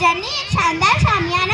真的穿在上面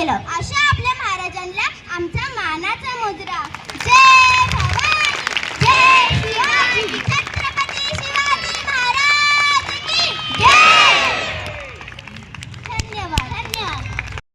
केलं. अशा आपल्या महाराजांना आमचा मानाचा मुद्रा.